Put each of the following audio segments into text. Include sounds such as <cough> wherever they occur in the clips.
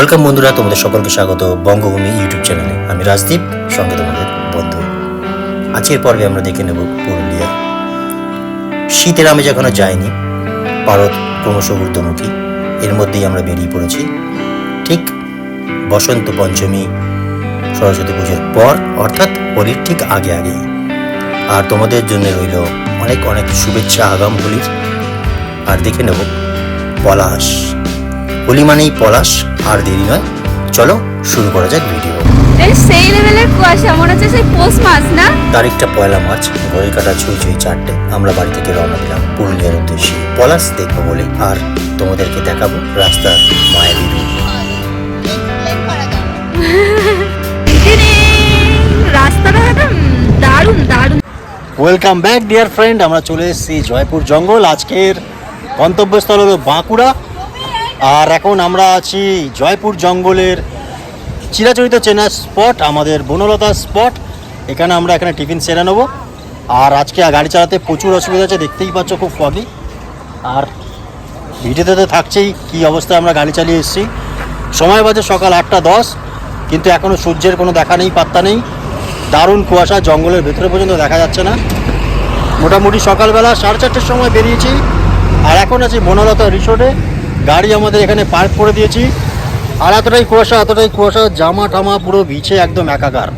Welcome বন্ধুরা, তোমাদের সকলকে স্বাগত বঙ্গভূমি ইউটিউব চ্যানেলে। আমি রাজদীপ, সঙ্গে তোমাদের বন্ধু। আজকের পর্বে আমরা দেখে নেব পুরুলিয়া। শীতের আমেজ এখনও যায়নি। ভারত ক্রমশ ঊর্ধ্বমুখী। এর মধ্যেই আমরা বেরিয়ে পড়েছি। ঠিক বসন্ত পঞ্চমী, সরস্বতী পুজোর পর, অর্থাৎ হোলির ঠিক আগে আগেই। আর তোমাদের জন্য রইল অনেক অনেক শুভেচ্ছা আগাম হোলির। আর দেখে নেব পলাশ। হোলি মানেই পলাশ আর দেরি নয়। চলো শুরু করা যাক ভিডিও সেই লেভেলের কুয়াশা মনে হচ্ছে সেই পৌষ মাস না? তারিখটা পয়লা মার্চ ঘড়ি কাটা ছুঁই ছুঁই চারটে। আমরা বাড়ি থেকে রওনা দিলাম পুরুলিয়ার উদ্দেশ্যে। পলাশ দেখব বলে আর তোমাদেরকে দেখাবো রাস্তার মায়াবী রূপ <laughs> রাস্তাটা একদম দারুণ দারুণ। ওয়েলকাম ব্যাক ডিয়ার ফ্রেন্ড আমরা চলে এসেছি জয়পুর জঙ্গল। আজকের গন্তব্যস্থল হলো বাঁকুড়া। আর এখন আমরা আছি জয়পুর জঙ্গলের চিরাচরিত চেনা স্পট, আমাদের বনলতা স্পট। এখানে আমরা এখানে টিফিন সেরে নেব। আর আজকে গাড়ি চালাতে প্রচুর অসুবিধা আছে দেখতেই পাচ্ছ খুব ফগি আর ভিডিওতে তো থাকছেই কী অবস্থায় আমরা গাড়ি চালিয়ে এসেছি। সময় বাজে সকাল আটটা দশ, কিন্তু এখনও সূর্যের কোনো দেখা নেই, পাত্তা নেই। দারুণ কুয়াশা, জঙ্গলের ভেতরে পর্যন্ত দেখা যাচ্ছে না। মোটামুটি সকালবেলা সাড়ে চারটের সময় বেরিয়েছি। আর এখন আছি বনলতা রিসোর্টে গাড়ি আমাদের এখানে পার্ক করে দিয়েছি। আর এতটাই কুয়াশা এতটাই কুয়াশা, জামা টামা পুরো ভিজে একদম একাকার।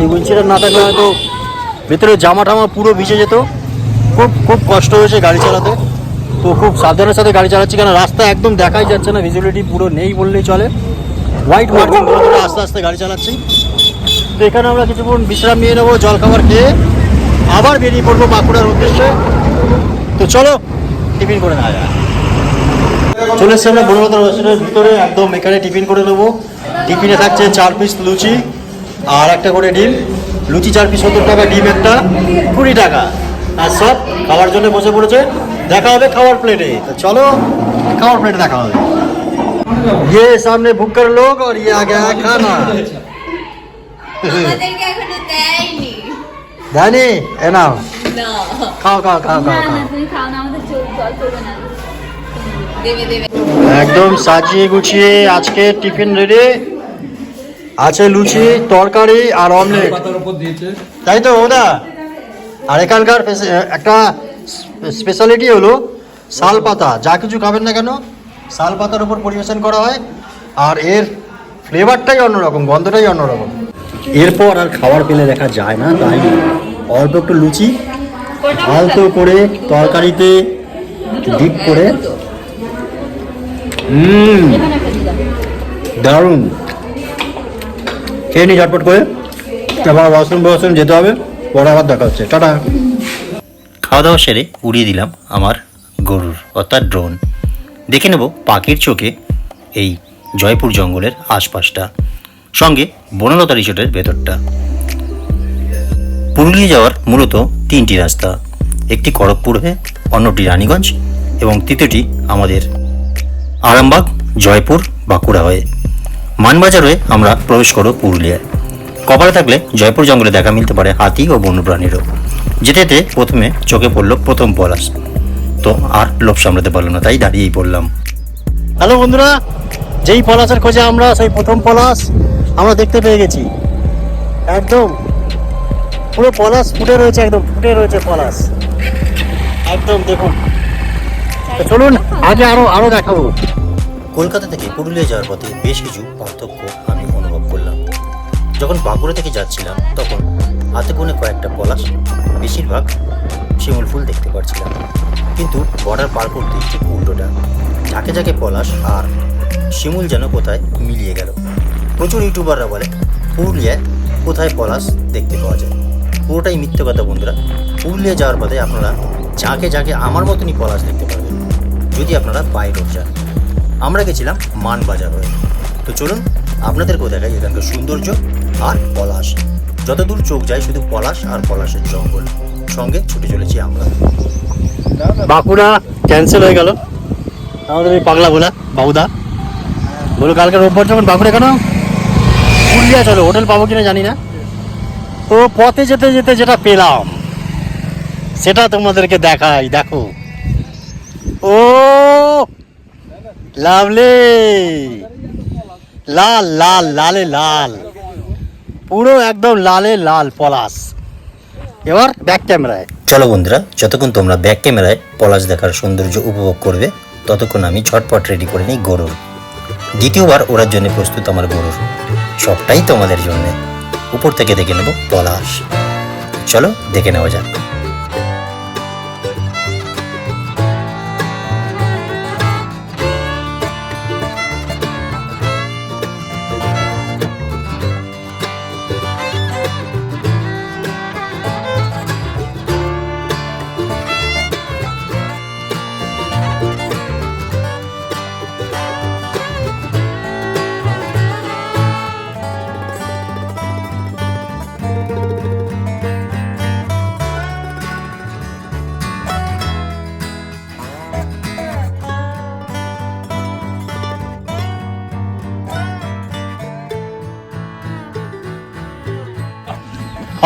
এই উইন্ডশিল্ড না থাকলে হয়তো ভেতরে জামা টামা পুরো ভিজে যেত। খুব খুব কষ্ট হয়েছে গাড়ি চালাতে। তো খুব সাবধানের সাথে গাড়ি চালাচ্ছি কেন? রাস্তা একদম দেখাই যাচ্ছে না ভিজিবিলিটি পুরো নেই বললেই চলে। হোয়াইট মার্কিং করে আস্তে আস্তে গাড়ি চালাচ্ছি। তো এখানে আমরা কিছুক্ষণ বিশ্রাম নিয়ে নেব, জল খাবার খেয়ে আবার বেরিয়ে পড়ব বাঁকুড়ার উদ্দেশ্যে। তো চলো, টিফিন করে নেওয়া যায় চলে এসছি আমরা বনলতা রেস্টুরেন্টের ভিতরে একদম এখানে টিফিন করে নেবো টিফিনে থাকছে চার পিস লুচি আর একটা করে ডিম লুচি চার পিস সত্তর টাকা ডিম একটা কুড়ি টাকা আর সব খাওয়ার জন্য বসে পড়েছে দেখা হবে খাওয়ার প্লেটে তো চলো খাওয়ার প্লেটে দেখা হবে ये सामने बुक कर लोग और ये आ गया है खाना আমাদেরকে এখনো দেয়নি দানি এ নাও না খাও খাও খাও খাও খাও একদম সাজিয়ে গুছিয়ে আজকে টিফিন রেডি। আছে লুচি, তরকারি আর অমলেট। তাই তো, ওদা? আর এখানকার একটা স্পেশালিটি হলো শাল পাতা। যা কিছু খাবেন না কেন শাল পাতার উপর পরিবেশন করা হয় আর এর ফ্লেভারটাই অন্যরকম, গন্ধটাই অন্যরকম। এরপর আর খাবার পেলে দেখা যায় না, তাই অল্প একটু লুচি আলতো করে তরকারিতে ডিপ করে হুম। দারুণ। খেয়ে নি ঝটপট করে। আবার ওয়াশরুম ওয়াশরুম যেতে হবে। পরে আবার দেখা হচ্ছে। টাটা। খাওয়া দাওয়া সেরে উড়িয়ে দিলাম আমার গরুর অর্থাৎ ড্রোন দেখে নেব পাখির চোখে এই জয়পুর জঙ্গলের আশপাশটা। সঙ্গে বনলতা রিসোর্টের ভেতরটা। পুরুলিয়া যাওয়ার মূলত তিনটি রাস্তা। একটি খড়গপুর হয়ে অন্যটি রানীগঞ্জ এবং তৃতীয়টি আমাদের আরামবাগ, জয়পুর, বাঁকুড়া হয়ে। মানবাজার হয়ে আমরা প্রবেশ করব পুরুলিয়ায়। কপালে থাকলে জয়পুর জঙ্গলে দেখা মিলতে পারে হাতি ও বন্যপ্রাণীরও। যেতে যেতে প্রথমে চোখে পড়ল প্রথম পলাশ। তো আর লোভ সামলাতে পারল না, তাই দাঁড়িয়েই পড়লাম। হ্যালো বন্ধুরা, যেই পলাশের খোঁজে আমরা, সেই প্রথম পলাশ আমরা দেখতে পেয়ে গেছি। একদম পুরো পলাশ ফুটে রয়েছে, একদম ফুটে রয়েছে পলাশ। একদম দেখুন। চলুন, আগে আরও আরও দেখাবো। কলকাতা থেকে পুরুলিয়া যাওয়ার পথে বেশ কিছু পার্থক্য আমি অনুভব করলাম। যখন বাঁকুড়া থেকে যাচ্ছিলাম, তখন হাতে কোণে কয়েকটা পলাশ, বেশিরভাগ শিমুল ফুল দেখতে পাচ্ছিলাম কিন্তু বর্ডার পার করতে ঠিক উল্টোটা। ঝাঁকে ঝাঁকে পলাশ আর শিমুল যেন কোথায় মিলিয়ে গেল। প্রচুর ইউটিউবাররা বলে, পুরুলিয়ায় কোথায় পলাশ দেখতে পাওয়া যায়? পুরোটাই মিথ্যে কথা বন্ধুরা। পুরুলিয়া যাওয়ার পথে আপনারা ঝাঁকে ঝাঁকে আমার মতনই পলাশ দেখতে পারবেন। যদি আপনারা বাই রোড যান। আমরা গেছিলাম মানবাজার হয়ে। তো চলুন, আপনাদেরকেও দেখাই এখানকার সৌন্দর্য আর পলাশ। যতদূর চোখ যায় শুধু পলাশ আর পলাশের জঙ্গল। সঙ্গে ছুটে চলেছি আমরা। বাঁকুড়া ক্যান্সেল হয়ে গেল। আমাদের এই পাগলা ভোলা বাবুদা বলো, কালকে রোববার যখন বাঁকুড়া, কেন? পুরুলিয়া চলো, হোটেল পাবো কিনা জানি না। তো পথে যেতে যেতে যেটা পেলাম, সেটা তোমাদেরকে দেখাই, দেখো। ও! লাভলি। লাল লাল, লালে, লাল। পুরো একদম লালে, লাল পলাশ। এবার ব্যাক ক্যামেরায় চলো বন্ধুরা, যতক্ষণ তোমরা ব্যাক ক্যামেরায় পলাশ দেখার সৌন্দর্য উপভোগ করবে, ততক্ষণ আমি ঝটপট রেডি করে নিই গরুর। দ্বিতীয়বার ওড়ার জন্য প্রস্তুত আমার গরুর। সবটাই তোমাদের জন্য। উপর থেকে দেখে নেব পলাশ। চলো, দেখে নেওয়া যাক।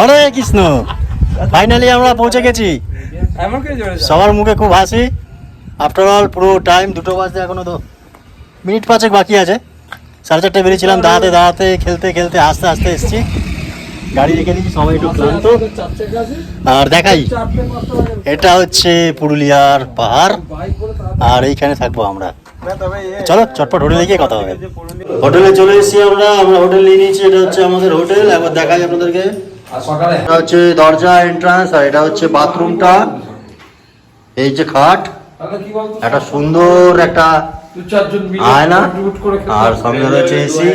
হরে কৃষ্ণ। ফাইনালি আমরা পৌঁছে গেছি। সবার মুখে খুব হাসি। আফটার অল পুরো টাইম দুটো বাজতে এখনও তো মিনিট পাঁচেক বাকি আছে। সাড়ে চারটে বেরিয়েছিলাম দাঁড়াতে দাঁড়াতে খেলতে খেলতে আস্তে আস্তে এসেছি। গাড়ি রেখে দিচ্ছি সবাই একটু ক্লান্ত। আর দেখাই এটা হচ্ছে পুরুলিয়ার পাহাড়। আর এইখানে থাকব আমরা। চলো চটপট হোটেলে গিয়ে কথা হবে। হোটেলে চলে এসেছি আমরা আমরা হোটেল নিয়ে নিয়েছি এটা হচ্ছে আমাদের হোটেল। একবার দেখাই আপনাদেরকে। এটা হচ্ছে দরজা এন্ট্রান্স আর এটা হচ্ছে বাথরুমটা। এই যে খাট একটা সুন্দর একটা আয়না আর। সঙ্গে রয়েছে এসি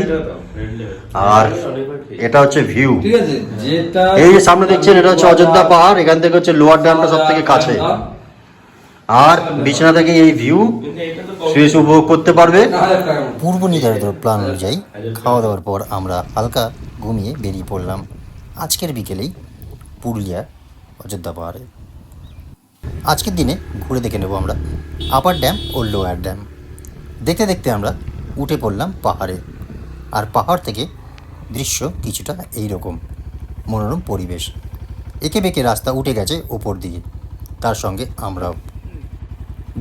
আর এটা হচ্ছে ভিউ ঠিক আছে যেটা এই যে সামনে দেখছেন এটা হচ্ছে অযোধ্যা পাহাড় এখান থেকে হচ্ছে লোয়ার ড্যামটা সব থেকে কাছে। আর বিছানা থেকে এই ভিউ শুয়ে শুয়ে উপভোগ করতে পারবে। পূর্ব নির্ধারিত প্ল্যান অনুযায়ী খাওয়া দাওয়ার পর আমরা হালকা ঘুমিয়ে বেরিয়ে পড়লাম। আজকের বিকেলেই পুরুলিয়া অযোধ্যা পাহাড়ে আজকের দিনে ঘুরে দেখে নেব আমরা আপার ড্যাম ও লোয়ার ড্যাম। দেখতে দেখতে আমরা উঠে পড়লাম পাহাড়ে। আর পাহাড় থেকে দৃশ্য কিছুটা এই রকম মনোরম পরিবেশ। একে বেঁকে রাস্তা উঠে গেছে ওপর দিকে তার সঙ্গে আমরাও।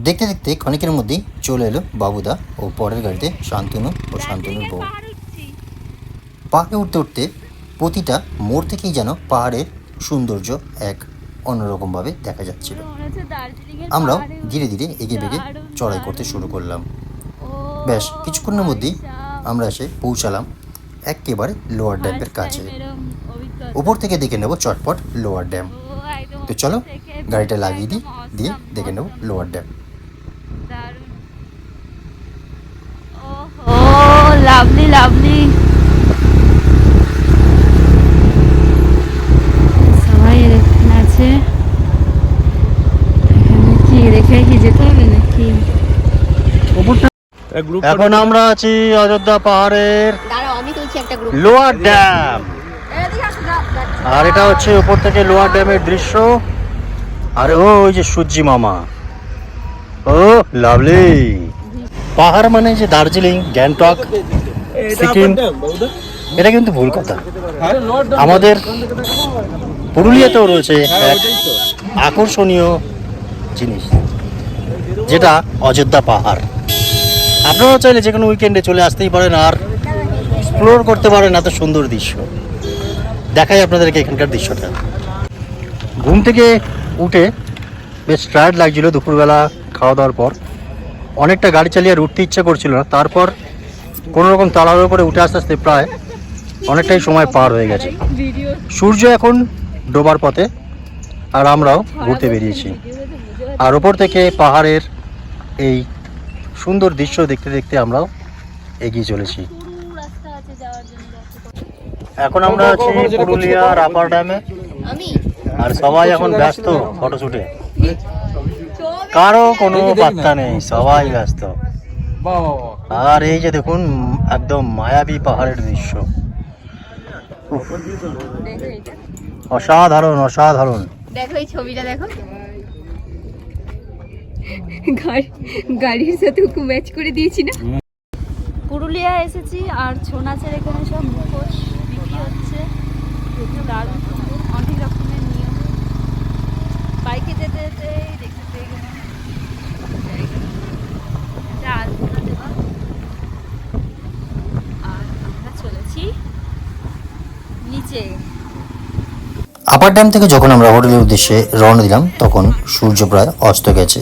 দেখতে দেখতে ক্ষণিকের মধ্যেই চলে এলো বাবুদা ও পরের গাড়িতে শান্তনু ও শান্তনুর বউ। পাহাড়ে উঠতে উঠতে প্রতিটা মোড় থেকেই যেন পাহাড়ের সৌন্দর্য এক অন্যরকমভাবে দেখা যাচ্ছিল। আমরাও ধীরে ধীরে এগিয়ে বেগে চড়াই করতে শুরু করলাম। ব্যাস কিছুক্ষণের মধ্যেই আমরা এসে পৌঁছালাম একেবারে লোয়ার ড্যামের কাছে। উপর থেকে দেখে নেব চটপট লোয়ার ড্যাম। তো চলো গাড়িটা লাগিয়ে দিই দিয়ে দেখে নেব লোয়ার ড্যাম। লাভলি লাভলি সবাই এখানে আছে এখানে কি রেখে কি যেতে হবে নাকি এখন আমরা আছি অযোধ্যা পাহাড়ের লোয়ার ড্যাম। আর এটা হচ্ছে উপর থেকে লোয়ার ড্যামের দৃশ্য। আর ও ওই যে সূর্যি মামা। Oh lovely. পাহাড় মানে যে দার্জিলিং গ্যাংটক সিকিম এটা কিন্তু ভুল কথা। আমাদের পুরুলিয়াতেও রয়েছে হ্যাঁ, এক আকর্ষণীয় জিনিস যেটা অযোধ্যা পাহাড়। আপনারাও চাইলে যে কোনো উইকেন্ডে চলে আসতেই পারেন আর এক্সপ্লোর করতে পারেন এত সুন্দর দৃশ্য। দেখাই আপনাদেরকে এখানকার দৃশ্যটা। ঘুম থেকে উঠে বেশ টায়ার্ড লাগছিল দুপুরবেলা খাওয়া দাওয়ার পর। অনেকটা গাড়ি চালিয়ে উঠতে ইচ্ছা করছিল না। তারপর কোনো রকম তাড়াহুড়ো করে উঠে আস্তে আস্তে প্রায় অনেকটাই সময় পার হয়ে গেছে। সূর্য এখন ডোবার পথে আর আমরাও ঘুরতে বেরিয়েছি। আর ওপর থেকে পাহাড়ের এই সুন্দর দৃশ্য দেখতে দেখতে আমরাও এগিয়ে চলেছি। রাস্তা আছে যাওয়ার জন্য এখন আমরা আছি পুরুলিয়ার আপার ড্যামে আর সবাই এখন ব্যস্ত ফটোশুটে। কারও কোনো পাত্তা নেই সবাই ব্যস্ত। আর এই যে দেখুন একদম মায়াবী পাহাড়ের দৃশ্য। অসাধারণ অসাধারণ। দেখো এই ছবিটা দেখো গাড়ির সাথে খুব ম্যাচ করে দিয়েছি না? পুরুলিয়া এসেছি আর ছৌ নাচের এখানে সব মুখোশ বিক্রি হচ্ছে। দারুণ অনেক রকমের নিয়ম। বাইকে যেতে যেতে আর আমরা চলেছি নিচে। আপার ড্যাম থেকে যখন আমরা হোটেলের উদ্দেশ্যে রওনা দিলাম তখন সূর্য প্রায় অস্ত গেছে।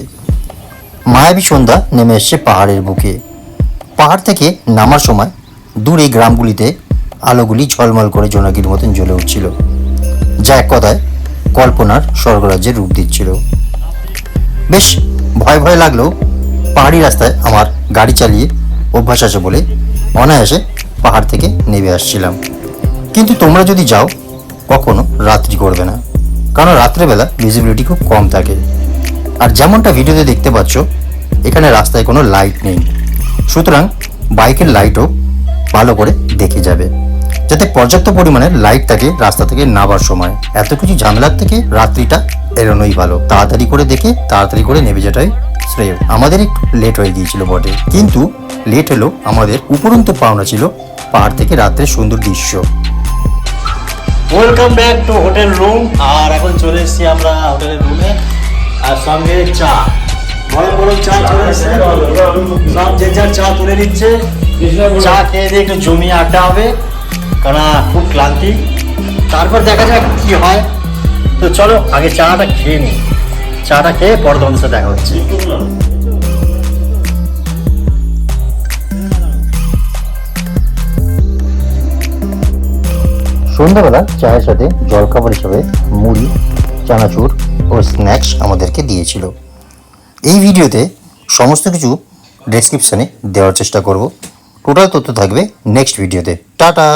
মায়াবী সন্ধ্যা নেমে এসছে পাহাড়ের বুকে। পাহাড় থেকে নামার সময় দূর গ্রামগুলিতে আলোগুলি ঝলমল করে জোনাকির মতন জ্বলে উঠছিল, যা এক কথায় কল্পনার স্বর্গরাজ্যের রূপ দিচ্ছিল। বেশ ভয় ভয় লাগলেও পাহাড়ি রাস্তায় আমার গাড়ি চালিয়ে অভ্যাস আছে বলে অনায়াসে পাহাড় থেকে নেমে আসছিলাম। কিন্তু তোমরা যদি যাও, কখনো রাত্রি করবে না, কারণ রাত্রেবেলা ভিজিবিলিটি খুব কম থাকে। আর যেমনটা ভিডিওতে দেখতে পাচ্ছ এখানে রাস্তায় কোনো লাইট নেই। সুতরাং বাইকের লাইটও ভালো করে দেখে যাবে, যাতে পর্যাপ্ত পরিমাণে লাইট থাকে রাস্তা থেকে নামার সময়। এত কিছু ঝামেলার থেকে রাত্রিটা এড়োনোই ভালো। তাড়াতাড়ি করে দেখে, তাড়াতাড়ি করে নেমে যাটাই শ্রেয়। আমাদের একটু লেট হয়ে গিয়েছিল বটে। কিন্তু লেট হলেও আমাদের উপরন্ত পাওনা ছিল পাহাড় থেকে রাত্রের সুন্দর দৃশ্য। Welcome back to hotel room আর এখন চলে এসেছি আমরা হোটেলের রুমে আর সঙ্গে চা। চা যে যার চা তুলে দিচ্ছে চা খেয়ে দিয়ে একটু আড্ডা হবে। খুব ক্লান্তি। তারপর দেখা যাক কি হয়। তো চলো, আগে চাটা খেয়ে নিই। চাটা খেয়ে পর দেখা হচ্ছে। সন্ধ্যাবেলা চায়ের সাথে জলখাবার হিসাবে মুড়ি, চানাচুর ও স্ন্যাক্স আমাদেরকে দিয়েছিল। এই ভিডিওতে সমস্ত কিছু ডেসক্রিপশানে দেওয়ার চেষ্টা করব। টোটাল তথ্য থাকবে নেক্সট ভিডিওতে টাটা!